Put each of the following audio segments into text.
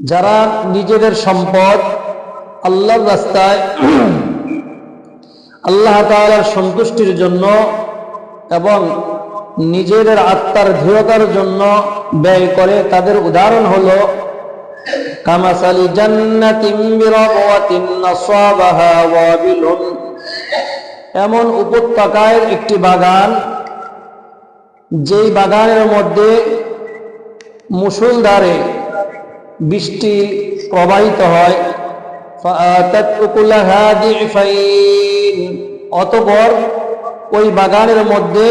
যারা নিজেদের সম্পদ আল্লাহর রাস্তায় আল্লাহ তাআলার সন্তুষ্টির জন্য এবং নিজেদের আত্মার দৃঢ়তার জন্য ব্যয় করে, তাদের উদাহরণ হল এমন উপত্যকায় একটি বাগান, যেই বাগানের মধ্যে মুসুলধারে বৃষ্টি প্রবাহিত হয়। অতপর ওই বাগানের মধ্যে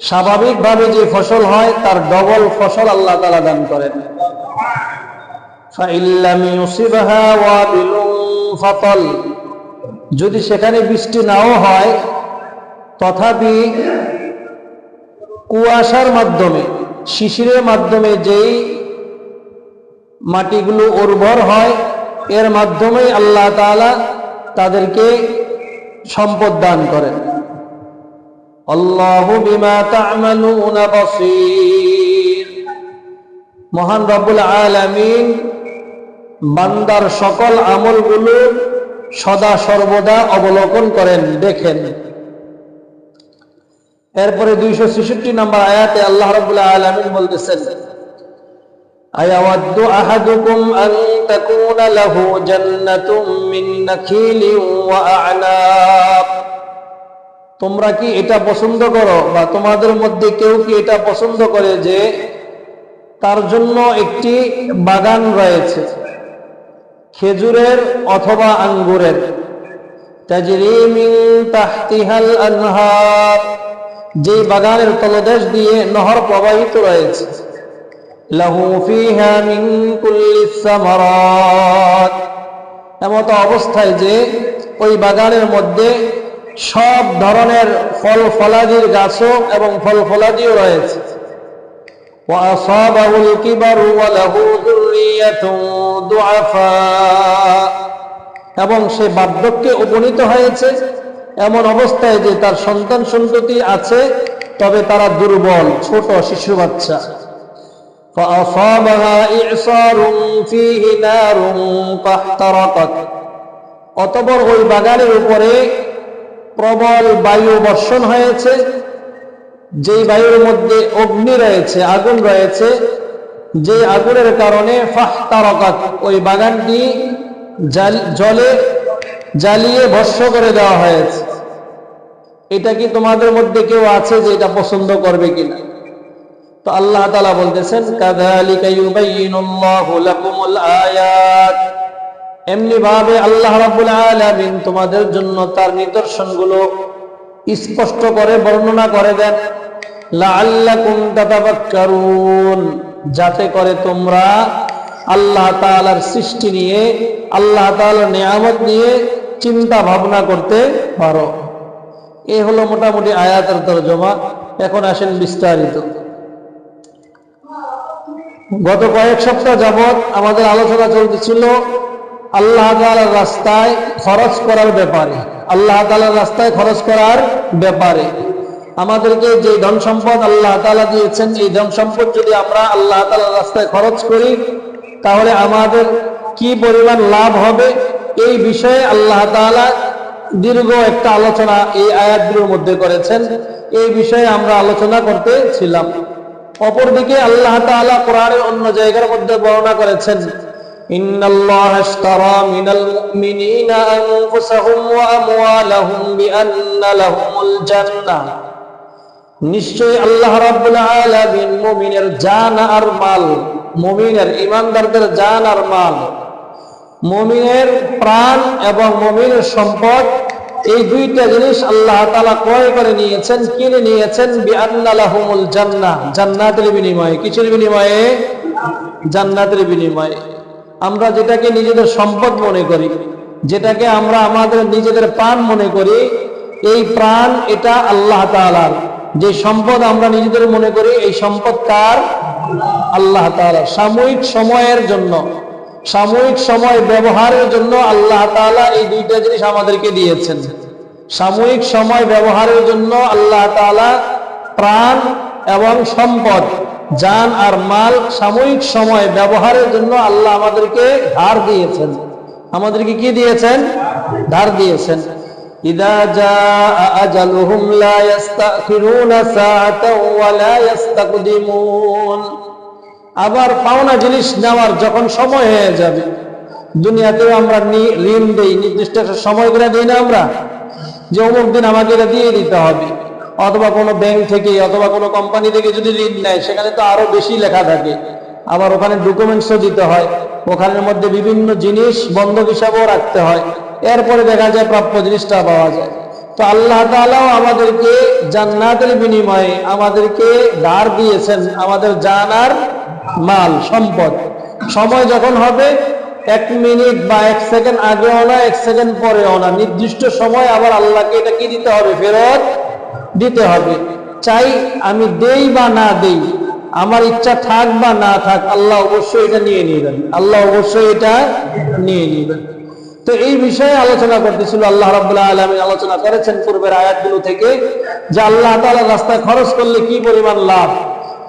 স্বাভাবিকভাবে যে ফসল হয়, তার ডবল ফসল আল্লাহ তালা দান করেন। যদি সেখানে বৃষ্টি নাও হয়, তথাপি কুয়াশার মাধ্যমে, শিশিরের মাধ্যমে যেই মাটিগুলো উর্বর হয়, এর মাধ্যমেই আল্লাহ তাআলা তাদেরকে সম্পদ দান করেন। আল্লাহু মহান রব্বুল আলামিন বান্দার সকল আমলগুলো সদা সর্বদা অবলোকন করেন, দেখেন। এরপরে দুইশো ছেষট্টি নম্বর আয়াতে আল্লাহ রবুল্লাহ আলমিন বলতেছেন أيود أحدكم أن تكون له جنة من نخيل وأعناب তোমরা কি এটা পছন্দ করো বা তোমাদের মধ্যে কেউ কি এটা পছন্দ করে যে তার জন্য একটি বাগান রয়েছে খেজুরের অথবা আঙ্গুরের তাজরি মিন তাহতিহাল আনহার যেই বাগানের তলদেশ দিয়ে নহর প্রবাহিত রয়েছে লাহু ফিহা মিন কুল্লিস সামারাত এমত অবস্থায় যে ওই বাগানের মধ্যে সব ধরনের ফল ফলাদির গাছও এবং ফল ফলাদিও রয়েছে وأصابه الكبر وله ذرية ضعفاء এবং সে বার্ধক্যে উপনীত হয়েছে এমন অবস্থায় যে তার সন্তান সন্ততি আছে তবে তারা দুর্বল ছোট শিশু বাচ্চা فأصابها إعصار فيه نار فاحترقت অতপর ওই বাগানের উপরে প্রবল বায়ু বর্ষণ হয়েছে যেই বায়ুর মধ্যে অগ্নি রয়েছে আগুন রয়েছে যে আগুনের কারণে ফাহতারকাত ওই বাগানটি জাল- জলে জ্বালিয়ে ভস্য করে দেওয়া হয়েছে এটা কি তোমাদের মধ্যে কেউ আছে যে এটা পছন্দ করবে কিনা তো আল্লাহ তাআলা বলতেছেন এমনি ভাবে আল্লাহ রাব্বুল আলামিন তোমাদের জন্য তার নিদর্শনগুলো স্পষ্ট করে, বর্ণনা করে দেন। যাতে করে তোমরা আল্লাহ তাআলার সৃষ্টি নিয়ে, আল্লাহ তাআলার নিয়ামত নিয়ে চিন্তা ভাবনা করতে পারো। এ হলো মোটামুটি আয়াতের তরজমা। এখন আসেন বিস্তারিত। গত কয়েক সপ্তাহ যাবৎ আমাদের আলোচনা চলতেছিল আল্লাহ তাআলার রাস্তায় খরচ করার ব্যাপারে। আল্লাহ তাআলার রাস্তায় খরচ করার ব্যাপারে। আমাদেরকে যে ধন সম্পদ আল্লাহ তাআলা দিয়েছেন, এই ধন সম্পদ যদি আমরা আল্লাহ তাআলার রাস্তায় খরচ করি, তাহলে আমাদের কি পরিমাণ লাভ হবে? এই বিষয়ে আল্লাহ তাআলা দীর্ঘ একটা আলোচনা এই আয়াতগুলোর মধ্যে করেছেন। এই বিষয়ে আমরা আলোচনা করতেছিলাম অপরদিকে আল্লাহ তাআলা কোরআনের অন্য জায়গার মধ্যে বর্ণনা করেছেন মিনাল জান আর মাল ইমানদারদের জান আর মাল, মুমিনের প্রাণ এবং মুমিনের সম্পদ এই দুইটা জিনিস আল্লাহ তাআলা ক্রয় করে নিয়েছেন, কিনে নিয়েছেন, বিআন্না লাহুমুল জান্নাহ, জান্নাতের বিনিময়ে। কিসের বিনিময়ে? জান্নাতের বিনিময়ে। আমরা যেটাকে নিজেদের সম্পদ মনে করি, যেটাকে আমরা আমাদের নিজেদের প্রাণ মনে করি, এই প্রাণ এটা আল্লাহ তাআলার। যে সম্পদ আমরা নিজেদের মনে করি, এই সম্পদ কার আল্লাহ তাআলা সাময়িক সময়ের জন্য। সাময়িক সময় ব্যবহারের জন্য আল্লাহ তালা এই দুইটা জিনিস আমাদেরকে দিয়েছেন। সাময়িক সময় ব্যবহারের জন্য আল্লাহ তালা প্রাণ এবং সম্পদ যান আর মাল সাময়িক সময় ব্যবহারের জন্য আল্লাহ আমাদেরকে ধার দিয়েছেন। আমাদেরকে কি দিয়েছেন? ধার দিয়েছেন। ইদা যা আবার পাওনা জিনিস নেওয়ার যখন সময় হয়ে যাবে, দুনিয়াতেও আমরা ঋণ দেই, নির্দিষ্ট একটা সময় করে দিই না আমরা, যে অমুক দিন আমাকে এটা দিয়ে দিতে হবে। অথবা কোনো ব্যাংক থেকে, অথবা কোনো কোম্পানি থেকে যদি ঋণ নেয়, সেখানে তো আরও বেশি লেখা থাকে। আবার ওখানে ডকুমেন্টসও দিতে হয়। ওখানের মধ্যে বিভিন্ন জিনিস বন্ধক হিসাবেও রাখতে হয়। এরপরে দেখা যায় প্রাপ্য জিনিসটা পাওয়া যায়। তো আল্লাহ তাআলাও আমাদেরকে জান্নাতের বিনিময়ে আমাদেরকে ধার দিয়েছেন, আমাদের জানার মাল, সম্পদ। সময় যখন হবে, এক মিনিট বা এক সেকেন্ড আগেও না, এক সেকেন্ড পরেও না। নির্দিষ্ট সময় আবার আল্লাহকে এটা কি দিতে হবে? ফেরত দিতে হবে। চাই আমি দেই বা না দেই, আমার ইচ্ছা থাক বা না থাক, আল্লাহ অবশ্যই এটা নিয়ে নেবেন। আল্লাহ অবশ্যই এটা নিয়ে নেবেন। তো এই বিষয়ে আলোচনা করতেছিল আল্লাহ রাব্বুল্লাহ আলামিন। আলোচনা করেছেন পূর্বের আয়াতগুলো থেকে, যে আল্লাহ তাআলার রাস্তায় খরচ করলে কি পরিমাণ লাভ?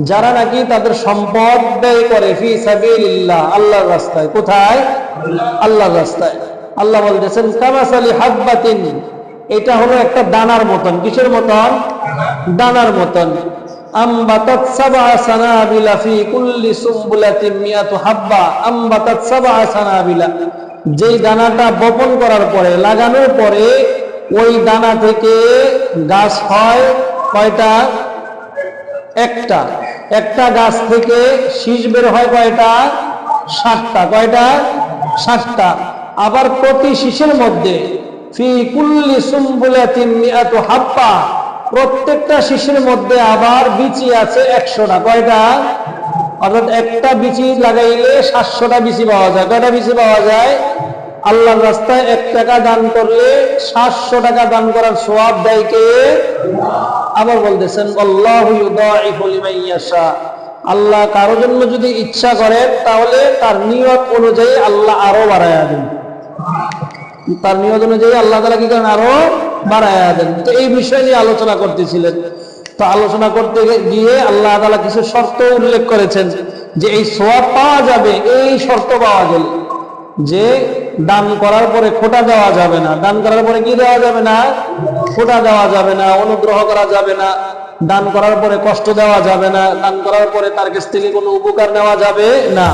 যারা নাকি তাদের সম্পদ ব্যয় করে, ফি সাবিলিল্লাহ, আল্লাহর রাস্তায়। কোথায়? আল্লাহর রাস্তায়। আল্লাহ বলতেছেন, কামাসালি হাব্বাতিন। এটা হলো একটা দানার মতন। কিসের মতন? দানার মতন। আম্বাতাত সাবআ সানাবিলা ফি কুল্লি সুম্বুলাতিন মিয়াতু হাব্বা। আম্বাতাত সাবআ যেই দানাটা বপন করার পরে, লাগানোর পরে, ওই দানা থেকে গাছ হয় কয়টা? একটা একটা গাছ থেকে শীষ বের হয় কয়টা? ষাটটা কয়টা? ষাটটা আবার প্রতি শীষের মধ্যে হাব্বা প্রত্যেকটা শীষের মধ্যে আবার বিচি আছে একশোটা। কয়টা? অর্থাৎ একটা বিচি লাগাইলে সাতশোটা বিচি পাওয়া যায়। কয়টা বিচি পাওয়া যায়? আল্লাহর রাস্তায় এক টাকা দান করলে সাতশো টাকা দান করার সোয়াব দেয় কে? আবার বলতেছেন, আল্লাহু কারও জন্য যদি ইচ্ছা করেন, তাহলে তার নিয়ত অনুযায়ী আল্লাহ আরও বাড়ায়া দেন। তার নিয়ত অনুযায়ী আল্লাহ তাআলা কি করেন? আরও বাড়ায়া দেন। তো এই বিষয় নিয়ে আলোচনা করতেছিলেন। তো আলোচনা করতে গিয়ে আল্লাহ তালা কিছু শর্ত উল্লেখ করেছেন যে এই সোয়াব পাওয়া যাবে, এই শর্ত পাওয়া গেলে যে দান করার পরে খোটা দেওয়া যাবে না। দান করার পরে কি দেওয়া যাবে না? খোটা দেওয়া যাবে না, অনুগ্রহ করা যাবে না। দান করার পরে কষ্ট দেওয়া যাবে না। দান করার পরে তার কাছ থেকে কোনো উপকার নেওয়া যাবে না।